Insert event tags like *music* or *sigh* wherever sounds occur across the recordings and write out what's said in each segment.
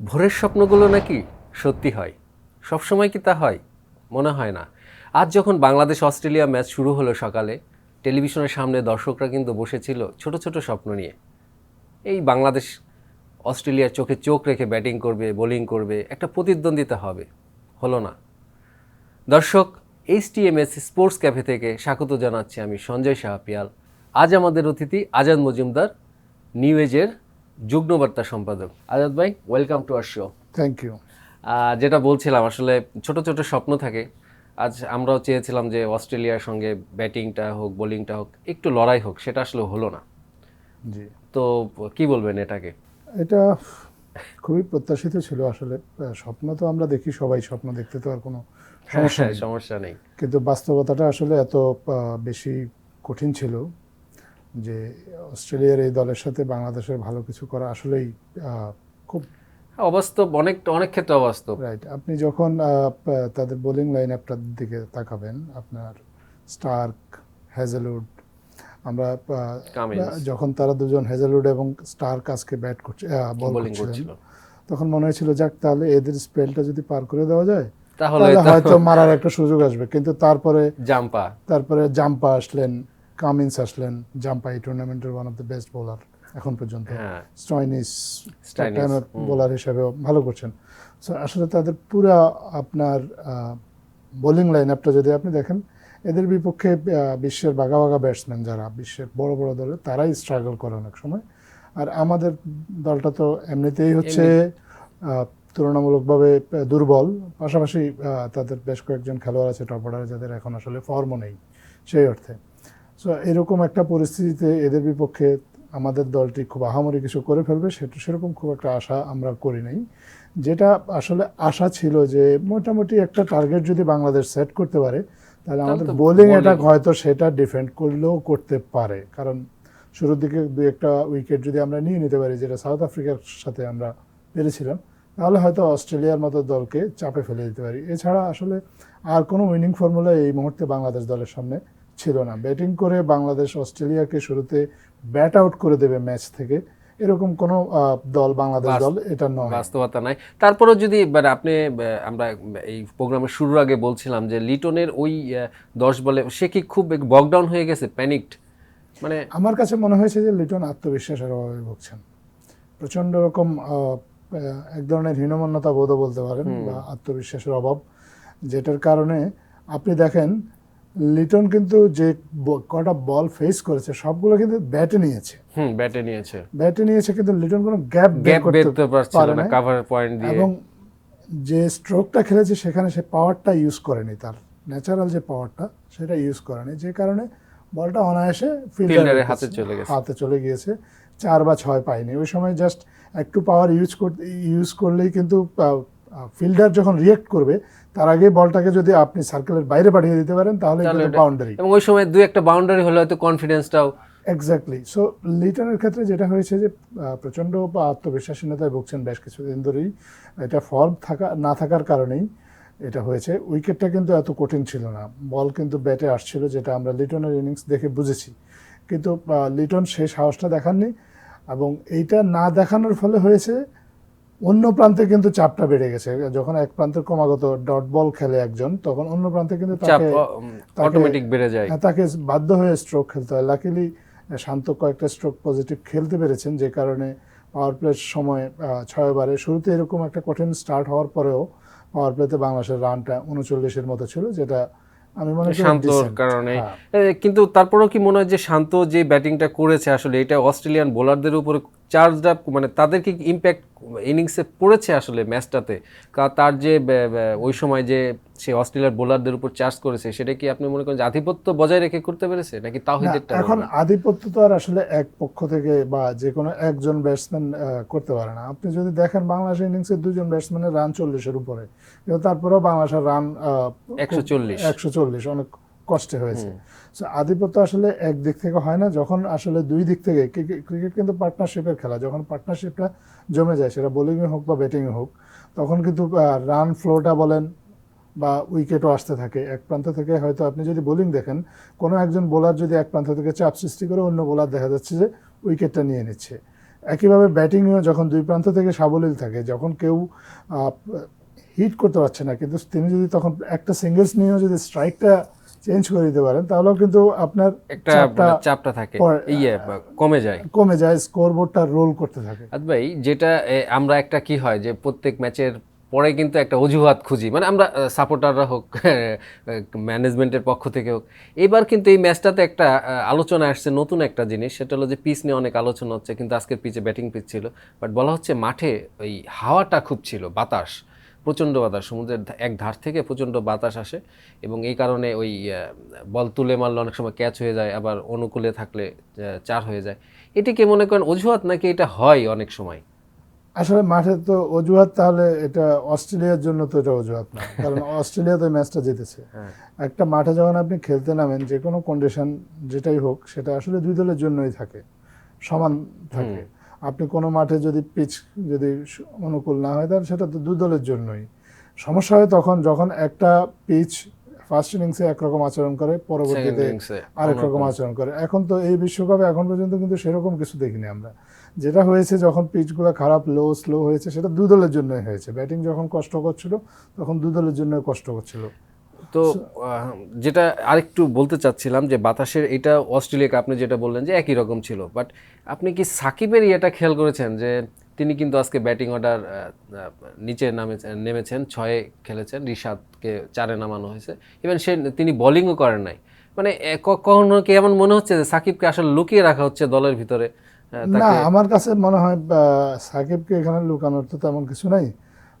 ভোরের স্বপ্নগুলো নাকি সত্যি হয়? সবসময় কি তা হয়? মনে হয় না। আজ যখন বাংলাদেশ অস্ট্রেলিয়া ম্যাচ শুরু হলো সকালে, টেলিভিশনের সামনে দর্শকরা কিন্তু বসেছিল ছোট ছোট স্বপ্ন নিয়ে। এই বাংলাদেশ অস্ট্রেলিয়ার চোখে চোখ রেখে ব্যাটিং করবে, বোলিং করবে, একটা প্রতিদ্বন্দ্বিতা হবে। হলো না। দর্শক, H T M S sports cafe থেকে স্বাগত জানাচ্ছি আমি সঞ্জয় শাহ পিয়াল আজ আমাদের অতিথি আজাদ মজুমদার, নিউ এজের যুগ্মবার্তা সম্পাদক। আজাদ ভাই welcome to our show thank you যেটা বলছিলাম আসলে ছোট ছোট স্বপ্ন থাকে। আজ আমরাও চেয়েছিলাম যে অস্ট্রেলিয়ার সঙ্গে ব্যাটিংটা হোক বোলিংটা হোক একটু লড়াই হোক সেটা আসলে হলো না। জি। তো কি বলবেন এটাকে? এটা খুবই প্রত্যাশিত ছিল আসলে। স্বপ্ন তো আমরা দেখি সবাই স্বপ্ন দেখতে তো আর কোনো সমস্যা হ্যাঁ, নেই। সমস্যা নেই। কিন্তু বাস্তবতাটা আসলে এত বেশি কঠিন ছিল যে অস্ট্রেলিয়ার এই দলের সাথে বাংলাদেশের ভালো কিছু করা আসলেই খুব অবাস্তব অনেক অনেক ক্ষেত্রে অবাস্তব। রাইট আপনি যখন তাদের বোলিং লাইন আপটার দিকে তাকাবেন আপনার স্টার্ক হ্যাজেলউড আমরা যখন তারা দুজন হ্যাজেলউড এবং স্টার্ক আজকে ব্যাট করছে বল করছিল। তখন মনে হয়েছিল যাক তাহলে এদের স্পেলটা যদি পার করে দেওয়া যায় তাহলে হয়তো মারার একটা সুযোগ আসবে। কিন্তু তারপরে জাম্পা তারপরে জাম্পা আসলেন কামিন্স আসলেন জাম্পা এই টুর্নামেন্টের one of the best bowler এখন পর্যন্ত। স্টয়নিস বোলার হিসেবে ভালো করছেন। সো আসলে তাদের পুরা আপনার বোলিং লাইন আপটা যদি আপনি দেখেন এদের বিপক্ষে বিশ্বের বাঘা বাঘা ব্যাটসম্যান যারা বিশ্বের বড় বড় দলে তারাই স্ট্রাগল করে অনেক সময়। আর আমাদের দলটা তো এমনিতেই হচ্ছে তুলনামূলকভাবে দুর্বল। পাশাপাশি তাদের বেশ কয়েকজন খেলোয়াড় আছে টপ অর্ডারে যাদের এখন আসলে ফর্মও নেই সেই অর্থে। সো এরকম একটা পরিস্থিতিতে এদের বিপক্ষে আমাদের দলটি খুব আহামরি কিছু করে ফেলবে সেটা সেরকম খুব একটা আশা আমরা করি নাই। যেটা আসলে আশা ছিল যে মোটামুটি একটা টার্গেট যদি বাংলাদেশ সেট করতে পারে তাহলে আমাদের বোলিং অ্যাটাক হয়তো সেটা ডিফেন্ড করলেও করতে পারে। কারণ শুরুর দিকে দু একটা উইকেট যদি আমরা নিয়ে নিতে পারি যেটা সাউথ আফ্রিকার সাথে আমরা পেরেছিলাম তাহলে হয়তো অস্ট্রেলিয়ার মতো দলকে চাপে ফেলে দিতে পারি। এছাড়া আসলে আর কোনো উইনিং ফর্মুলা এই মুহূর্তে বাংলাদেশ দলের সামনে ছিল না। ব্যাটিং করে বাংলাদেশ অস্ট্রেলিয়াকে শুরুতে ব্যাট আউট করে দেবে ম্যাচ থেকে। এরকম কোনো দল বাংলাদেশ দল এটা নয়। বাস্তবতা নাই। তারপরেও যদি মানে আপনি আমরা এই প্রোগ্রামের শুরুর আগে বলছিলাম যে লিটনের ওই দশ বলে সে কি খুব বকডাউন হয়ে গেছে প্যানিকড মানে আমার কাছে মনে হয়েছে যে লিটন আত্মবিশ্বাসের অভাবে ভুগছেন। প্রচণ্ড রকম এক ধরনের হীনমন্যতা বোধও বলতে পারেন বা আত্মবিশ্বাসের অভাব যেটার কারণে আপনি দেখেন লিটন কিন্তু যে কটা বল ফেস করেছে সবগুলো কিন্তু ব্যাটে নিয়েছে। হুম ব্যাটে নিয়েছে। ব্যাটে নিয়েছে কিন্তু লিটন কোনো গ্যাপ গ্যাপ করতে পারছিল না। কাভার পয়েন্ট দিয়ে। এবং যে স্ট্রোকটা খেলেছে সেখানে সে পাওয়ারটা ইউজ করেনি তার। ন্যাচারাল যে পাওয়ারটা সেটা ইউজ করেনি। যে কারণে বলটা অনায়াসে ফিল্ডারের হাতে চলে গেছে। হাতে চলে গিয়েছে। চার বা ছয় পায়নি। ওই সময় জাস্ট একটু পাওয়ার ইউজ করতে ইউজ করলেই কিন্তু ফিল্ডার যখন রিয়েক্ট করবে তার আগে বলটাকে যদি আপনি সার্কেলের বাইরে পাঠিয়ে দিতে পারেন তাহলে বাউন্ডারি এবং ওই সময় দুই একটা বাউন্ডারি হলে হয়তো কনফিডেন্সটাও এক্স্যাক্টলি সো লিটনের ক্ষেত্রে যেটা হয়েছে যে প্রচণ্ড বা আত্মবিশ্বাসীনতায় ভুগছেন বেশ কিছুদিন ধরেই। এটা ফর্ম থাকা না থাকার কারণেই এটা হয়েছে। উইকেটটা কিন্তু এত কঠিন ছিল না। বল কিন্তু ব্যাটে আসছিল যেটা আমরা লিটনের ইনিংস দেখে বুঝেছি। কিন্তু লিটন সেই সাহসটা দেখাননি এবং এইটা না দেখানোর ফলে হয়েছে অন্য প্রান্তে কিন্তু চাপটা বেড়ে গেছে। যখন এক প্রান্তের ক্রমাগত ডট বল খেলে একজন তখন অন্য প্রান্তে কিন্তু চাপ তাকে অটোমেটিক বেড়ে যায়। হ্যাঁ, তাকে বাধ্য হয়ে স্ট্রোক খেলতে হয়। লাকিলি শান্ত কয়েকটা স্ট্রোক পজিটিভ খেলতে পেরেছেন যে কারণে পাওয়ার প্লের সময় ছয় ওভারে শুরুতে এরকম একটা কঠিন স্টার্ট হওয়ার পরেও পাওয়ার প্লেতে বাংলাদেশের রানটা উনচল্লিশের মতো ছিল যেটা আমি মনে করি শান্তর কারণে। হ্যাঁ। কিন্তু তারপরেও কি মনে হয় যে শান্ত যে ব্যাটিংটা করেছে আসলে এটা অস্ট্রেলিয়ান বোলারদের উপরে চার্জটা মানে তাদের কি ইম্প্যাক্ট ইনিংসে পড়েছে আসলে ম্যাচটাতে? তার যে ওই সময় যে সে অস্ট্রেলিয়ার বোলারদের উপর চার্জ করেছে সেটা কি আপনি মনে করেন যে আধিপত্য বজায় রেখে করতে পেরেছে? নাকি তাহিদেরটা এখন আধিপত্য তো আর আসলে এক পক্ষ থেকে বা যে কোনো একজন ব্যাটসম্যান করতে পারে না। আপনি যদি দেখেন বাংলাদেশ ইনিংসে দুজন ব্যাটসম্যানের রান চল্লিশের উপরে কিন্তু তারপরেও বাংলাদেশের রান একশো চল্লিশ। একশো চল্লিশ অনেক কষ্টে হয়েছে। So, আধিপত্য আসলে এক দিক থেকে হয় না যখন আসলে দুই দিক থেকে ক্রিকেট ক্রিকেট কিন্তু পার্টনারশিপের খেলা। যখন পার্টনারশিপটা জমে যায় সেটা বোলিংয়ে হোক বা ব্যাটিংয়ে হোক তখন কিন্তু রান ফ্লোটা বলেন বা উইকেটও আসতে থাকে। এক প্রান্ত থেকে হয়তো আপনি যদি বোলিং দেখেন কোনো একজন বোলার যদি এক প্রান্ত থেকে চাপ সৃষ্টি করে অন্য বোলার দেখা যাচ্ছে যে উইকেটটা নিয়ে নিচ্ছে। একইভাবে ব্যাটিংয়েও যখন দুই প্রান্ত থেকে সাবলীল থাকে যখন কেউ হিট করতে পারছে না কিন্তু তিনি যদি তখন একটা সিঙ্গেলস নিয়েও যদি স্ট্রাইকটা চেঞ্জ করে দিতে পারেন তাহলেও কিন্তু আপনার একটা চাপটা মানে থাকে ইয়ে কমে যায়। কমে যায় স্কোরবোর্ডটা রোল করতে থাকে। ভাই যেটা আমরা একটা কি হয় যে প্রত্যেক ম্যাচের পরে কিন্তু একটা অজুহাত খুঁজি মানে আমরা সাপোর্টাররা হোক *laughs* ম্যানেজমেন্টের পক্ষ থেকে হোক এবার কিন্তু এই ম্যাচটাতে একটা আলোচনা আসছে নতুন একটা জিনিস সেটা হলো যে পিচ নিয়ে অনেক আলোচনা হচ্ছে কিন্তু আজকের পিচে ব্যাটিং পিচ ছিল বাট বলা হচ্ছে মাঠে ওই হাওয়াটা খুব ছিল বাতাস। প্রচণ্ড বাতাস সমুদ্রের এক ধার থেকে প্রচণ্ড বাতাস আসে এবং এই কারণে ওই বল তুলে মারলে অনেক সময় ক্যাচ হয়ে যায় আবার অনুকূলে থাকলে চার হয়ে যায়। এটিকে মনে করেন অজুহাত নাকি এটা হয় অনেক সময়? আসলে মাঠে তো অজুহাত তাহলে এটা অস্ট্রেলিয়ার জন্য তো এটা অজুহাত না। *laughs* কারণ অস্ট্রেলিয়া তো ম্যাচটা জিতেছে। হ্যাঁ। একটা মাঠে যখন আপনি খেলতে নামেন যে কোনো কন্ডিশন যেটাই হোক সেটা আসলে দুই দলের জন্যই থাকে সমান থাকে। আপনি কোনো মাঠে যদি পিচ যদি অনুকূল না হয় তাহলে সেটা তো দু দলের জন্যই। সমস্যা হয় তখন যখন একটা পিচ ফার্স্ট ইনিংসে একরকম আচরণ করে পরবর্তীতে আরেক রকম আচরণ করে। এখন তো এই বিশ্বকাপে এখন পর্যন্ত কিন্তু সেরকম কিছু দেখিনি আমরা। যেটা হয়েছে যখন পিচগুলো খারাপ লো স্লো হয়েছে সেটা দু দলের জন্যই হয়েছে। ব্যাটিং যখন কষ্ট করছিল তখন দু দলের জন্যই কষ্ট করছিল তো যেটা আরেকটু বলতে চাচ্ছিলাম যে বাতাসের এটা অস্ট্রেলিয়াকে আপনি যেটা বললেন যে একই রকম ছিল বাট আপনি কি সাকিবের ইয়েটা খেয়াল করেছেন যে তিনি কিন্তু আজকে ব্যাটিং অর্ডার নিচে নামে নেমেছেন ছয়ে খেলেছেন রিশাদকে চারে নামানো হয়েছে। ইভেন সে তিনি বোলিংও করেন নাই। মানে কখনো কি এমন মনে হচ্ছে যে সাকিবকে আসলে লুকিয়ে রাখা হচ্ছে দলের ভিতরে? না আমার কাছে মনে হয় সাকিবকে এখানে লুকানোর তো তেমন কিছু নাই।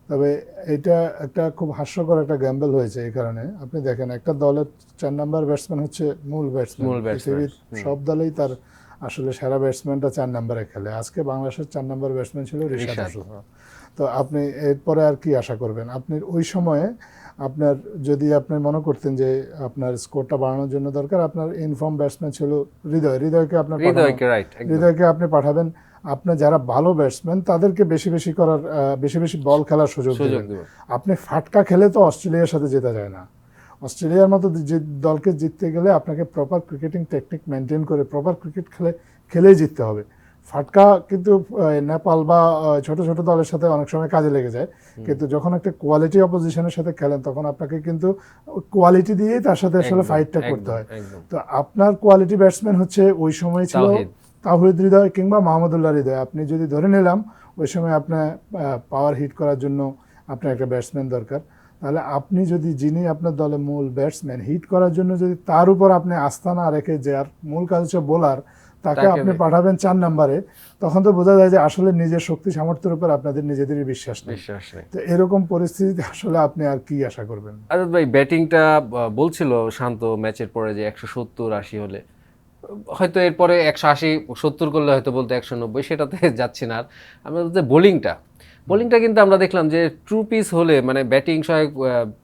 তবে এটা একটা খুব হাস্যকর একটা গ্যাম্বল হয়েছে এই কারণে। আপনি দেখেন একটা দলের চার নাম্বার ব্যাটসম্যান হচ্ছে মূল ব্যাটসম্যান পৃথিবীর সব দলেই তার আসলে সেরা ব্যাটসম্যানটা চার নাম্বারে খেলে। আজকে বাংলাদেশের চার নাম্বার ব্যাটসম্যান ছিল রিশাদ রিশাদ। তো আপনি এরপরে আর কি আশা করবেন? আপনি ওই সময়ে আপনার যদি আপনি মনে করতেন যে আপনার স্কোরটা বাড়ানোর জন্য দরকার আপনার ইনফর্ম ব্যাটসম্যান ছিল হৃদয়। হৃদয়কে আপনার হৃদয়কে আপনি পাঠাবেন। আপনার যারা ভালো ব্যাটসম্যান তাদেরকে বেশি বেশি করার বেশি বেশি বল খেলার সুযোগ দেবেন। আপনি ফাটকা খেলে তো অস্ট্রেলিয়ার সাথে জেতা যায় না। অস্ট্রেলিয়ার মতো যে দলকে জিততে গেলে আপনাকে প্রপার ক্রিকেটিং টেকনিক মেনটেন করে প্রপার ক্রিকেট খেলে খেলেই জিততে হবে। ফাটকা কিন্তু নেপাল বা ছোট ছোট দলের সাথে অনেক সময় কাজে লেগে যায়। কিন্তু যখন একটা কোয়ালিটি অপোজিশনের সাথে খেলেন তখন আপনাকে কিন্তু কোয়ালিটি দিয়েই তার সাথে আসলে ফাইটটা করতে হয়। তো আপনার কোয়ালিটি ব্যাটসম্যান হচ্ছে ওই সময় ছিল। তাহিদ হৃদয় কিংবা মাহমুদুল্লাহ হৃদয়। আপনি যদি ধরে নিলাম ওই সময় আপনার পাওয়ার হিট করার জন্য আপনার একটা ব্যাটসম্যান দরকার তাহলে আপনি যদি যিনি আপনার দলে মূল ব্যাটসম্যান হিট করার জন্য যদি তার উপর আপনি আস্থা না রেখে যে আর মূল কাজ হচ্ছে বোলার তাকে আপনি পাঠাবেন চার নাম্বারে তখন তো বোঝা যায় যে আসলে নিজের শক্তি সামর্থ্যের উপর আপনাদের নিজেদেরই বিশ্বাস নেই। বিশ্বাস নেই। তো এরকম পরিস্থিতিতে আসলে আপনি আর কি আশা করবেন? আজাদ ভাই ব্যাটিংটা বলছিল শান্ত ম্যাচের পরে যে একশো সত্তর আশি হলে। হয়তো এরপরে একশো আশি সত্তর করলে হয়তো বলতে একশো নব্বই সেটাতে *laughs* যাচ্ছি না আর। আমরা যে বোলিংটা। বোলিংটা কিন্তু আমরা দেখলাম যে ট্রু পিস হলে মানে ব্যাটিং সহায়ক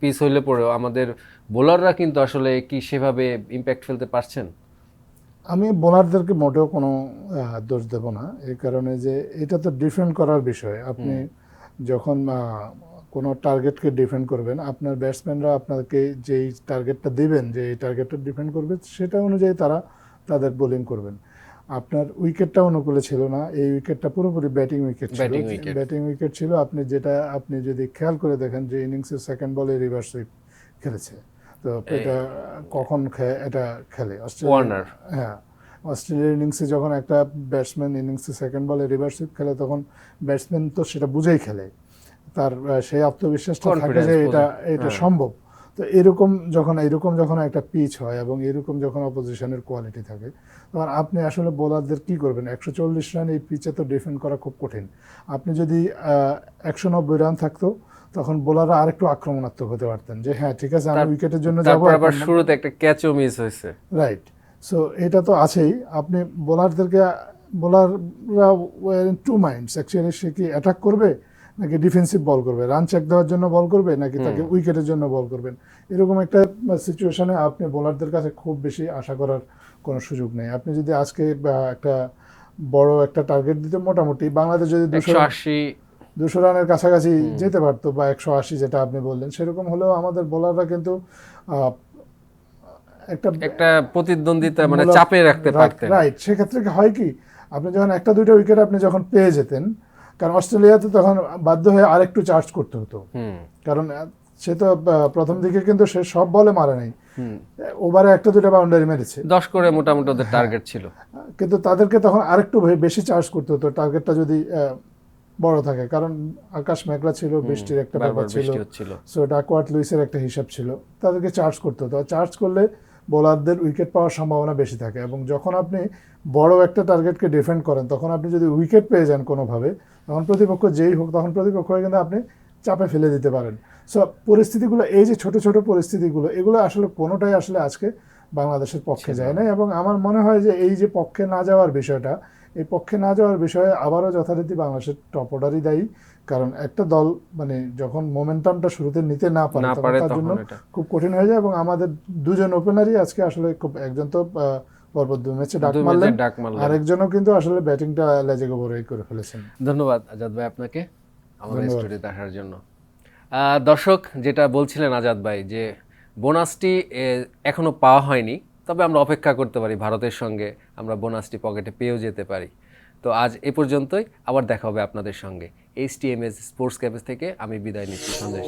পিস হলে পরেও আমাদের বোলাররা কিন্তু আসলে কি সেভাবে ইম্প্যাক্ট ফেলতে পারছেন? আমি বোলারদেরকে মোটেও কোনো দোষ দেব না। এই কারণে যে এটা তো ডিফেন্ড করার বিষয়। আপনি যখন কোনো টার্গেটকে ডিফেন্ড করবেন আপনার ব্যাটসম্যানরা আপনাকে যেই টার্গেটটা দিবেন যে এই টার্গেটটা ডিফেন্ড করবে সেটা অনুযায়ী তারা তাদের বোলিং করবেন। আপনার উইকেটটা অনুকূলে ছিল না। এই উইকেটটা পুরোপুরি ব্যাটিং উইকেট ছিল। Batting wicket. ছিল। আপনি যেটা আপনি যদি খেয়াল করে দেখেন যে ইনিংসের সেকেন্ড বলে রিভার্স সুইপ খেলেছে। তো এটা কখন খে- এটা খেলে? Australia Warner. হ্যাঁ। অস্ট্রেলিয়ার ইনিংসে যখন একটা ব্যাটসম্যান ইনিংসে সেকেন্ড বলে রিভার্স সুইপ খেলে তখন ব্যাটসম্যান তো সেটা বুঝেই খেলে। তার সেই আত্মবিশ্বাসটা থাকে যে এটা এটা হ্যাঁ। সম্ভব। তো এরকম যখন এরকম যখন একটা পিচ হয় এবং এরকম যখন অপোজিশনের কোয়ালিটি থাকে তখন আপনি আসলে বোলারদের কি করবেন? একশো চল্লিশ রান এই পিচে তো ডিফেন্ড করা খুব কঠিন। আপনি যদি একশো নব্বই রান থাকতো তখন বোলাররা আরেকটু আক্রমণাত্মক হতে পারতেন যে হ্যাঁ ঠিক আছে আমি উইকেটের জন্য যাব আবার শুরুতে একটা ক্যাচও মিস হয়েছে। রাইট সো এটা তো আছেই। আপনি বোলারদেরকে বোলাররা টু মাইন্ডস অ্যাকচুয়ালি সে কি অ্যাটাক করবে? নাকি ডিফেন্সিভ বল করবে? রান চেক দেওয়ার জন্য বল করবে নাকি তাকে উইকেটের জন্য বল করবেন? এরকম একটা সিচুয়েশনে আপনি বোলারদের কাছে খুব বেশি আশা করার কোনো সুযোগ নেই। আপনি যদি আজকে একটা বড় একটা টার্গেট দিতে মোটামুটি বাংলাদেশ যদি দুশো আশি। দুশো রানের কাছাকাছি যেতে পারতো বা একশো আশি যেটা আপনি বললেন সেরকম হলেও আমাদের বোলাররা কিন্তু একটা একটা প্রতিদ্বন্দ্বিতা মানে চাপে রাখতে পারতেন। রাইট সেক্ষেত্রে কি হয় কি আপনি যখন একটা দুইটা উইকেট আপনি যখন পেয়ে যেতেন কারণ অস্ট্রেলিয়াতে তখন বাধ্য হয়ে আরেকটু চার্জ করতে হতো। কারণ সে তো প্রথম দিকে কিন্তু সে সব বলে মারে নাই। ওভারে একটা দুটো বাউন্ডারি মেরেছে। দশ করে মোটামুটি ওদের টার্গেট ছিল। কিন্তু তাদেরকে তখন আরেকটু বেশি চার্জ করতে হতো। টার্গেটটা যদি বড় থাকে। কারণ আকাশ মেঘলা ছিল বৃষ্টির একটা ব্যাপার ছিল। সো ডাকওয়ার্ট লুইসের একটা হিসাব ছিল। তাদেরকে চার্জ করতে হতো। চার্জ করলে বোলারদের উইকেট পাওয়ার সম্ভাবনা বেশি থাকে এবং যখন আপনি বড় একটা টার্গেটকে ডিফেন্ড করেন তখন আপনি যদি উইকেট পেয়ে যান কোনোভাবে তখন প্রতিপক্ষ যেই হোক তখন প্রতিপক্ষকে কিন্তু আপনি চাপে ফেলে দিতে পারেন। সো পরিস্থিতিগুলো এই যে ছোট ছোট পরিস্থিতিগুলো এগুলো আসলে কোনোটাই আসলে আজকে বাংলাদেশের পক্ষে যায় না। এবং আমার মনে হয় যে এই যে পক্ষে না যাওয়ার বিষয়টা এই পক্ষে না যাওয়ার বিষয়ে আবারও যথারীতি বাংলাদেশের টপ অর্ডারই দায়ী। কারণ একটা দল মানে যখন মোমেন্টামটা শুরুতে নিতে না পারে তখন তার জন্য খুব কঠিন হয়ে যায় এবং আমাদের দুজন ওপেনারই আজকে আসলে খুব একজন তো পরপর দুই ম্যাচে ডাক মারলেন আরেকজনও কিন্তু আসলে ব্যাটিংটা লেজে গোবরেই করে ফেলেছেন। ধন্যবাদ আজাদ ভাই আপনাকে আমাদের। স্টুডিওতে আসার জন্য। দর্শক যেটা বলছিলেন আজাদ ভাই যে বোনাসটি এখনও পাওয়া হয়নি। তবে আমরা অপেক্ষা করতে পারি ভারতের সঙ্গে, আমরা বোনাসটি পকেটে পেয়েও যেতে পারি। তো আজ এ পর্যন্তই, আবার দেখা হবে আপনাদের সঙ্গে। H T M S sports cafes থেকে আমি বিদায় নিচ্ছি সন্দেশ